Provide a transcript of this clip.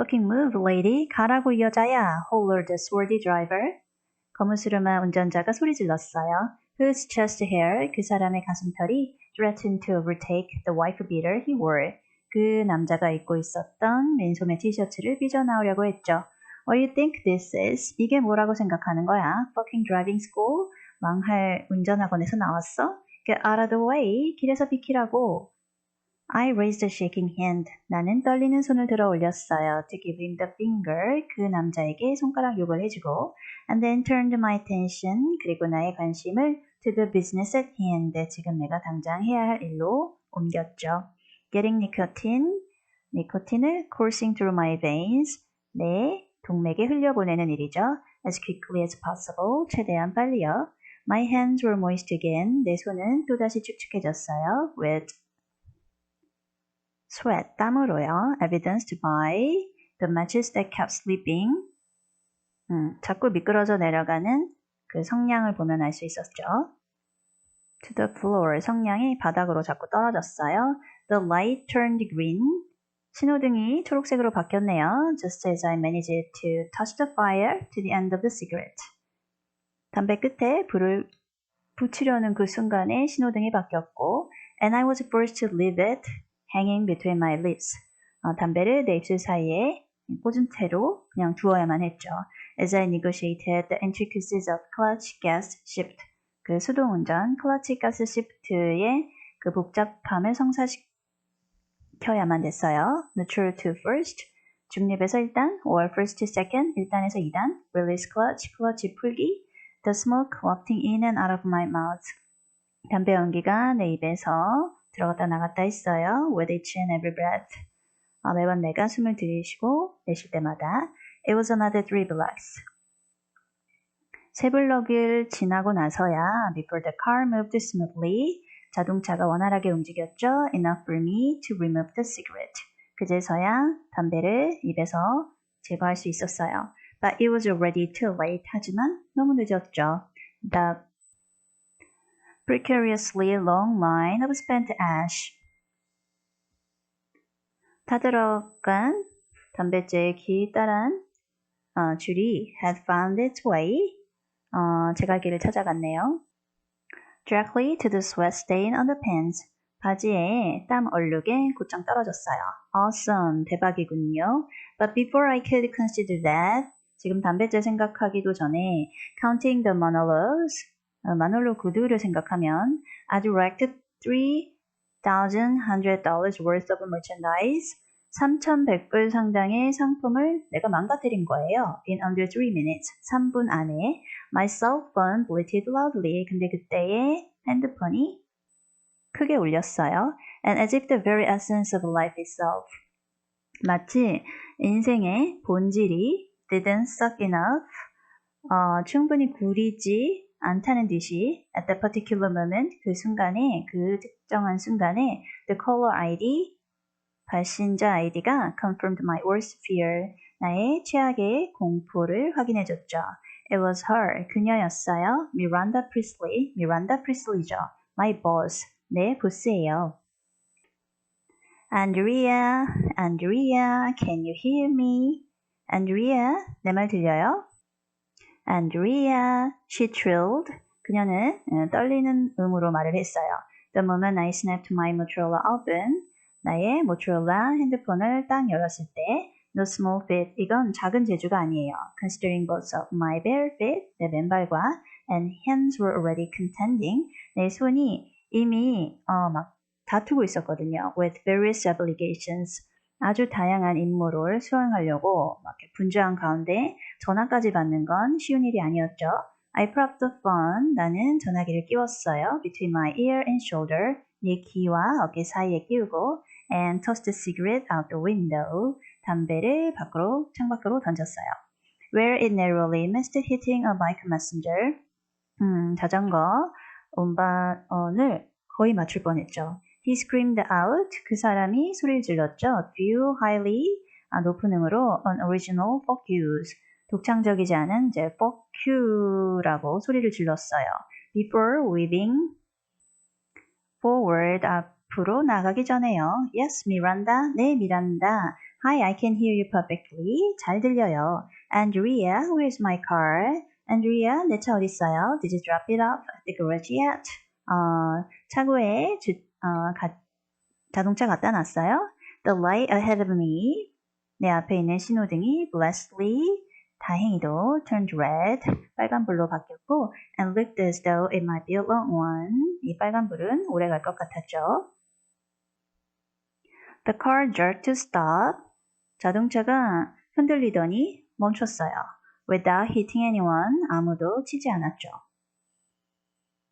Fucking move, lady. 가라고 이 여자야. hollered the swarthy driver. 거무스름한 운전자가 소리 질렀어요. Whose chest hair, 그 사람의 가슴털이 threatened to overtake the wife beater he wore. 그 남자가 입고 있었던 맨소매 티셔츠를 삐져나오려고 했죠. What do you think this is? 이게 뭐라고 생각하는 거야? Fucking driving school? 망할 운전학원에서 나왔어? Get out of the way. 길에서 비키라고. I raised a shaking hand. 나는 떨리는 손을 들어 올렸어요. To give him the finger. 그 남자에게 손가락 욕을 해주고. And then turned my attention. 그리고 나의 관심을 to the business at hand. 지금 내가 당장 해야 할 일로 옮겼죠. Getting nicotine. 니코틴을 coursing through my veins. 내 동맥에 흘려보내는 일이죠. As quickly as possible. 최대한 빨리요. My hands were moist again. 내 손은 또다시 축축해졌어요. With sweat, 땀으로요. Evidenced by the matches that kept slipping. 음, 자꾸 미끄러져 내려가는 그 성냥을 보면 알 수 있었죠. To the floor, 성냥이 바닥으로 자꾸 떨어졌어요. The light turned green. 신호등이 초록색으로 바뀌었네요. Just as I managed to touch the fire to the end of the cigarette. 담배 끝에 불을 붙이려는 그 순간에 신호등이 바뀌었고 and I was forced to leave it hanging between my lips. 어, 담배를 내 입술 사이에 꽂은 채로 그냥 두어야만 했죠. As I negotiated the intricacies of clutch, gas, shift. 그 수동운전, 클러치, 가스, 시프트의 그 복잡함을 성사시켜야만 됐어요. Neutral to first. 중립에서 1단, or first to second, 1단에서 2단, release clutch, 클러치 풀기, the smoke wafting in and out of my mouth. 담배 연기가 내 입에서 들어갔다 나갔다 했어요. With each and every breath. 어, 매번 내가 숨을 들이쉬고 내쉴 때마다 It was another three blocks. 세 블럭을 지나고 나서야 before the car moved smoothly 자동차가 원활하게 움직였죠. Enough for me to remove the cigarette. 그제서야 담배를 입에서 제거할 수 있었어요. But it was already too late. 하지만 너무 늦었죠. The precariously long line of spent ash. 타들어간 담배째의 길다란 어, 줄이 had found its way. 어, 제갈 길을 찾아갔네요. Directly to the sweat stain on the pants. 바지에 땀 얼룩에 곧장 떨어졌어요. Awesome, 대박이군요. But before I could consider that, 지금 담배째 생각하기도 전에 counting the monologues, 어, 마놀로 구두를 생각하면 I directed $3,100 worth of merchandise, 3,100불 상당의 상품을 내가 망가뜨린 거예요. In under 3 minutes, 3분 안에. My cell phone bleated loudly. 근데 그때의 핸드폰이 크게 울렸어요. And as if the very essence of life itself. 마치 인생의 본질이 didn't suck enough, 어, 충분히 구리지 않다는 듯이 at that particular moment, 그 순간에, 그 특정한 순간에 the caller ID, 발신자 아이디가 confirmed my worst fear, 나의 최악의 공포를 확인해줬죠. It was her, 그녀였어요. Miranda Priestley, Miranda Priestley죠. My boss, 내 보스예요. Andrea, Andrea, can you hear me? Andrea, 내 말 들려요? Andrea, she trilled. 그녀는 떨리는 음으로 말을 했어요. The moment I snapped my Motorola open, 나의 모토로라 핸드폰을 딱 열었을 때 No small feat, 이건 작은 재주가 아니에요. Considering both of my bare feet, 내 맨발과 and hands were already contending, 내 손이 이미 어, 막 다투고 있었거든요. With various obligations, 아주 다양한 임무를 수행하려고 막 분주한 가운데 전화까지 받는 건 쉬운 일이 아니었죠. I propped the phone, 나는 전화기를 끼웠어요. Between my ear and shoulder, 내 귀와 어깨 사이에 끼우고 and tossed the cigarette out the window. 담배를 밖으로 창밖으로 던졌어요. Where it narrowly missed hitting a bike messenger. 음, 자전거 운반을 거의 맞출 뻔했죠. He screamed out. 그 사람이 소리를 질렀죠. View highly 아, 높은 음으로 unoriginal fuck yous. 독창적이지 않은 이제 fuck you라고 소리를 질렀어요. Before weaving forward 앞으로 나가기 전에요. Yes, Miranda. 네, 미란다. Hi, I can hear you perfectly. 잘 들려요. Andrea, where's my car? Andrea, 내 차 어딨어요? Did you drop it off at the garage yet? 어, 차고에 주, 어, 가, 자동차 갖다 놨어요? The light ahead of me. 내 앞에 있는 신호등이 blessedly 다행히도 turned red 빨간불로 바뀌었고 and looked as though it might be a long one 이 빨간불은 오래 갈 것 같았죠. The car jerked to stop 자동차가 흔들리더니 멈췄어요. Without hitting anyone 아무도 치지 않았죠.